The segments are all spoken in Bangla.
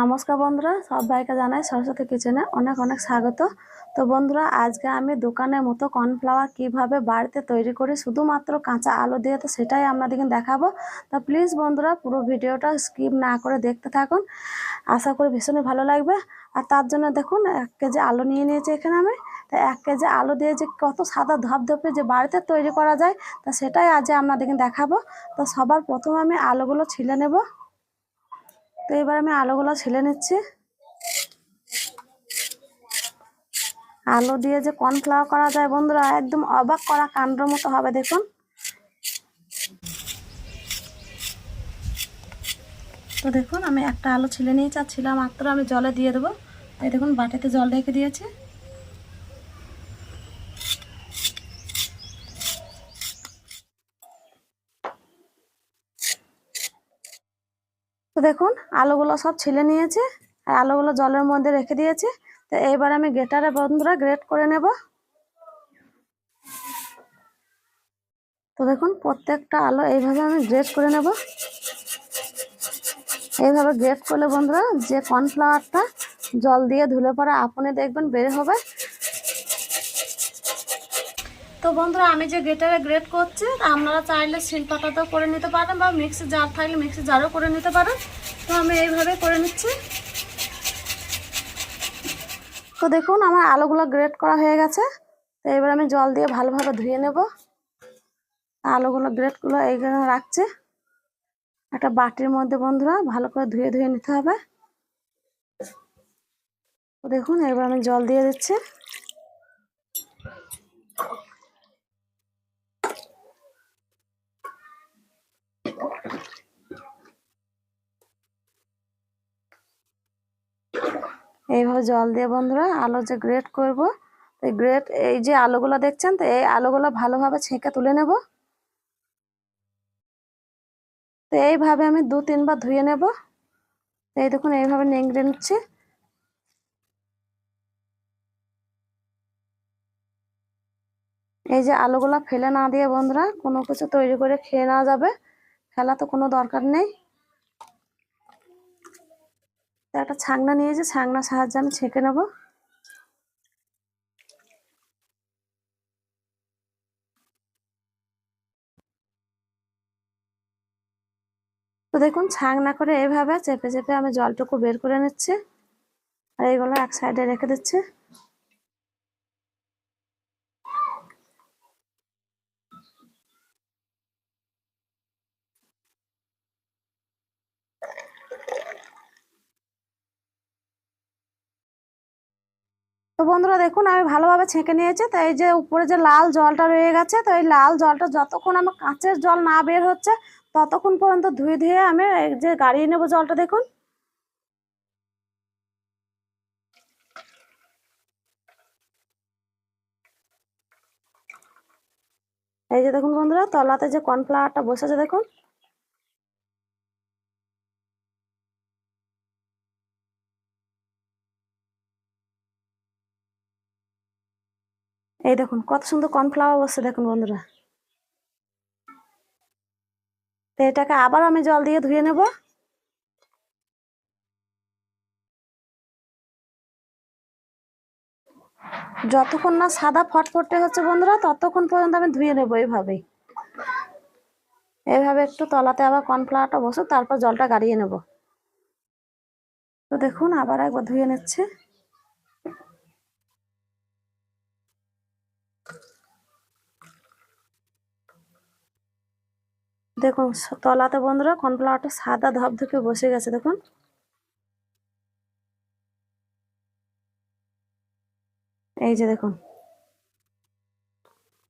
নমস্কার বন্ধুরা, সবাইকে জানাই সরস্বতী কিচেনে অনেক অনেক স্বাগত। তো বন্ধুরা, আজকে আমি দোকানের মতো কর্নফ্লাওয়ার কীভাবে বাড়িতে তৈরি করি, শুধুমাত্র কাঁচা আলু দিয়ে, তো সেটাই আপনাদেরকে দেখাবো। তো প্লিজ বন্ধুরা, পুরো ভিডিওটা স্কিপ না করে দেখতে থাকুন। আশা করি ভীষণই ভালো লাগবে। আর তার জন্য দেখুন, এক কেজি আলু নিয়ে নিয়েছি এখানে আমি। তা এক কেজি আলু দিয়ে যে কত সাদা ধপধপে যে বাড়িতে তৈরি করা যায়, তা সেটাই আজ আপনাদেরকে দেখাবো। তো সবার প্রথমে আমি আলুগুলো ছিলে নেব। তো এবার আমি আলোগুলো ছেলে নিচ্ছি। আলো দিয়ে যে কর্নফ্লাওয়ার করা যায় বন্ধুরা, একদম অবাক করা কাণ্ডর মতো হবে, দেখুন। তো দেখুন, আমি একটা আলো ছেলে নিয়েছি আর ছিলাম মাত্র আমি জলে দিয়ে দেবো। এই দেখুন, বাটিতে জল রেখে দিয়েছি। তো দেখুন, আলুগুলো সব ছিলে নিয়েছে আর আলুগুলো জলের মধ্যে রেখে দিয়েছে। তো এইবার আমি গ্রেটারে বন্ধুরা গ্রেট করে নেব। তো দেখুন, প্রত্যেকটা আলো এইভাবে আমি গ্রেট করে নেব। এইভাবে গ্রেট করলে বন্ধুরা যে কর্নফ্লাওয়ারটা জল দিয়ে ধুলে পরে আপনি দেখবেন বের হবে। তো বন্ধুরা, আমি যে গ্রেটারে গ্রেট করছি আপনারা চাইলে শিলপাটাতেও করে নিতে পারেন বা মিক্সি জার থাকলে মিক্সি জারও করে নিতে পারেন। তো আমি এইভাবে করে নিচ্ছি। তো দেখুন, আমার আলুগুলো গ্রেট করা হয়ে গেছে। তো এবার আমি জল দিয়ে ভালোভাবে ধুয়ে নেব। আলুগুলো গ্রেটগুলো এইখানে রাখছি। একটা বাটির মধ্যে বন্ধুরা, ভালো করে ধুয়ে ধুয়ে নিতে হবে। দেখুন, এবার আমি জল দিয়ে দিচ্ছি। এইভাবে জল দিয়ে বন্ধুরা আলু যে গ্রেট করব, এই গ্রেট এই যে আলুগুলো দেখছেন তো, এই আলুগুলো ভালোভাবে ছেঁকে তুলে নেব। তো এইভাবে আমি দু তিনবার ধুয়ে নেব। এই দেখুন, এইভাবে নেংড়ে নিচ্ছি। এই যে আলুগুলো ফেলে না দিয়ে বন্ধুরা কোনো কিছু তৈরি করে খেয়ে নেওয়া যাবে। ফেলা তো কোনো দরকার নেই। তো একটা ছাংনা নিয়েছি ছাংনার সাহায্যে আমি ছেঁকে নেব। তো দেখুন ছাংনা করে এভাবে চেপে চেপে আমি জলটুকু বের করে নিচ্ছে। আর এইগুলো এক সাইডে রেখে দিচ্ছি। তো বন্ধুরা দেখুন, আমি ভালোভাবে ছেঁকে নিয়েছি। তো এই যে উপরে যে লাল জলটা রয়ে গেছে, তো এই লাল জলটা যতক্ষণ আমার কাঁচের জল না বের হচ্ছে, ততক্ষণ পর্যন্ত ধুয়ে ধুয়ে আমি যে গাড়িয়ে নেব জলটা, দেখুন। এই যে দেখুন বন্ধুরা, তলাতে যে কর্নফ্লাওয়ারটা বসেছে, দেখুন। এই দেখুন, কত সুন্দর কর্নফ্লাওয়ার বসছে দেখুন বন্ধুরা। তো এটাকে আবার আমি জল দিয়ে ধুয়ে নেব। যতক্ষণ না সাদা ফটফটে হচ্ছে বন্ধুরা, ততক্ষণ পর্যন্ত আমি ধুয়ে নেব এইভাবেই। এইভাবে একটু তলাতে আবার কর্নফ্লাওয়ারটা বসে তারপর জলটা গাড়িয়ে নেব। তো দেখুন, আবার একবার ধুয়ে নিচ্ছে। দেখুন তলাতে বন্ধুরা কর্নফ্লাওয়ারটা সাদা ধপধপে বসে গেছে, দেখুন। এই যে দেখুন।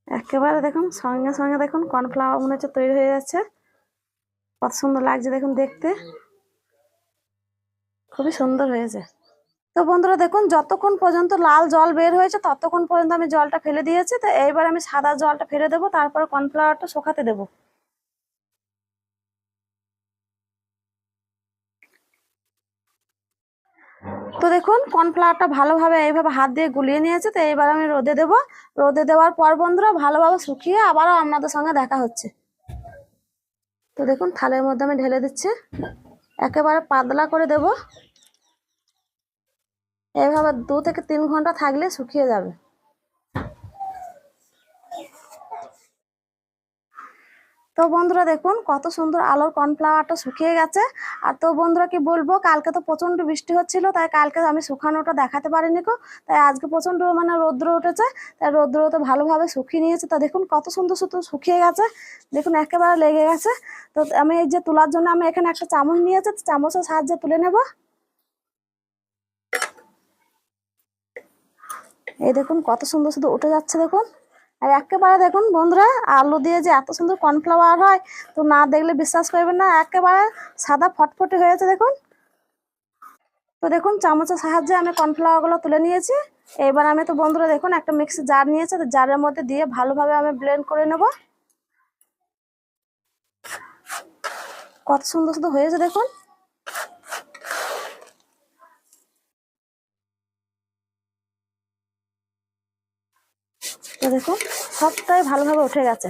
একেবারে দেখুন, সঙ্গে সঙ্গে দেখুন কর্নফ্লাওয়ার মনে হচ্ছে তৈরি হয়ে যাচ্ছে। কত সুন্দর লাগছে দেখুন দেখতে। খুবই সুন্দর হয়েছে। তো বন্ধুরা দেখুন, যতক্ষণ পর্যন্ত লাল জল বের হয়েছে, ততক্ষণ পর্যন্ত আমি জলটা ফেলে দিয়েছি। তো এইবার আমি সাদা জলটা ফেলে দেবো, তারপর কর্নফ্লাওয়ারটা শোকাতে দেবো। তো দেখুন কর্নফ্লাওয়ারটা ভালোভাবে এইভাবে হাত দিয়ে গুলিয়ে নিয়েছে, তো এইবার আমি রোদে দেবো। রোদে দেওয়ার পর বন্ধুরা, ভালোভাবে শুকিয়ে আবারও আপনাদের সঙ্গে দেখা হচ্ছে। তো দেখুন, থালের মধ্যে আমি ঢেলে দিচ্ছি। একেবারে পাতলা করে দেব। এইভাবে দু থেকে তিন ঘণ্টা থাকলে শুকিয়ে যাবে। তো বন্ধুরা দেখুন, কত সুন্দর আলোর কর্নফ্লাওয়ারটা শুকিয়ে গেছে। আর তো বন্ধুরা কি বলব, কালকে তো প্রচণ্ড বৃষ্টি হচ্ছিল, তাই কালকে আমি শুকানোটা দেখাতে পারিনি কো তাই আজকে প্রচণ্ড মানে রৌদ্র উঠেছে, তাই রৌদ্র তো ভালোভাবে শুকিয়ে নিয়েছে। তো দেখুন, কত সুন্দর সুন্দর শুকিয়ে গেছে, দেখুন একেবারে লেগে গেছে। তো আমি এই যে তোলার জন্য আমি এখানে একটা চামচ নিয়েছি চামচের সাহায্যে তুলে নেব। এই দেখুন, কত সুন্দর সুন্দর উঠে যাচ্ছে দেখুন। আর একেবারে দেখুন বন্ধুরা, আলু দিয়ে যে এত সুন্দর কর্নফ্লাওয়ার হয়, তো না দেখলে বিশ্বাস করবেন না, একেবারে সাদা ফটফটে হয়েছে দেখুন। তো দেখুন, চামচের সাহায্যে আমি কর্নফ্লাওয়ারগুলো তুলে নিয়েছি। এবার আমি তো বন্ধুরা দেখুন, একটা মিক্সি জার নিয়েছি, তো জারের মধ্যে দিয়ে ভালোভাবে আমি ব্লেন্ড করে নেব। কত সুন্দর সুন্দর হয়েছে দেখুন। তো সবটাই ভালোভাবে উঠে গেছে।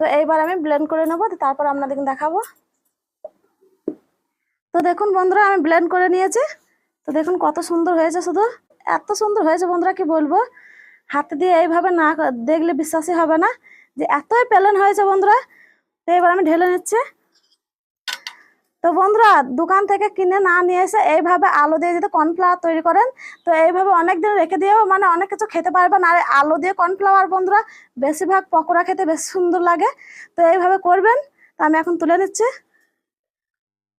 তো এইবার আমি ব্লেন্ড করে নেব তারপর আপনাদেরকে দেখাবো। তো দেখুন বন্ধুরা, আমি ব্লেন্ড করে নিয়েছি। তো দেখুন কত সুন্দর হয়েছে শুধু। এত সুন্দর হয়েছে বন্ধুরা, কি বলব? হাতে দিয়ে এইভাবে না দেখলে বিশ্বাসই হবে না যে এতই প্যালেন হয়েছে বন্ধুরা। তো এবার আমি ঢেলে নিচ্ছি। তো বন্ধুরা, দোকান থেকে কিনে না নিয়ে এসে এইভাবে আলু দিয়ে যদি কর্নফ্লাওয়ার তৈরি করেন, তো এইভাবে অনেক দিন রেখে দিয়েও মানে অনেক কিছু খেতে পারবেন। আর আলু দিয়ে কর্নফ্লাওয়ার বন্ধুরা, বেশিরভাগ পকোড়া খেতে বেশ সুন্দর লাগে। তো এইভাবে করবেন। তো আমি এখন তুলে নিচ্ছি।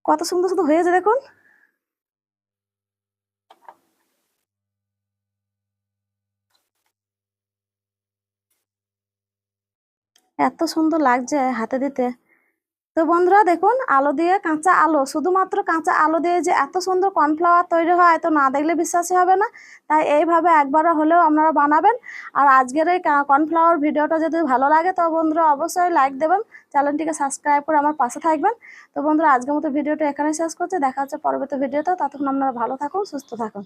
কত সুন্দর সুন্দর হয়েছে দেখুন। এত সুন্দর লাগছে হাতে দিতে। তো বন্ধুরা দেখুন, আলো দিয়ে কাঁচা আলো, শুধুমাত্র কাঁচা আলো দিয়ে যে এত সুন্দর কর্নফ্লাওয়ার তৈরি হয় তো না দেখলে বিশ্বাসই হবে না। তাই এইভাবে একবারও হলেও আপনারা বানাবেন। আর আজকের এই কর্নফ্লাওয়ার ভিডিওটা যদি ভালো লাগে তো বন্ধুরা অবশ্যই লাইক দেবেন, চ্যানেলটিকে সাবস্ক্রাইব করে আমার পাশে থাকবেন। তো বন্ধুরা আজকের মতো ভিডিওটা এখানে শেষ করছে, দেখা হচ্ছে পরবর্তী ভিডিওতে, ততক্ষণ আপনারা ভালো থাকুন, সুস্থ থাকুন।